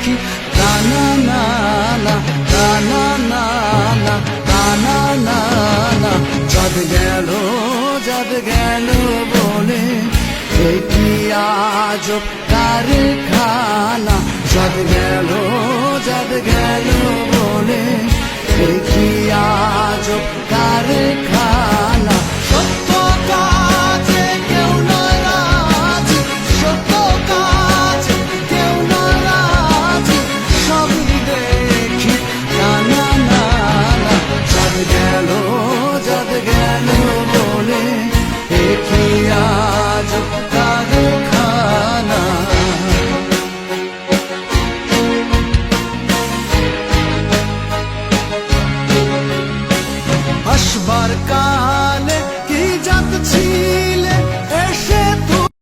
পাখি কানা না না কানা না না কানা না না চাঁদ গেল চাঁদ গেল বলে এটি আজ কারখানা চাঁদ গেল চাঁদ গেল বলে এটি আজ কারখানা Thank you.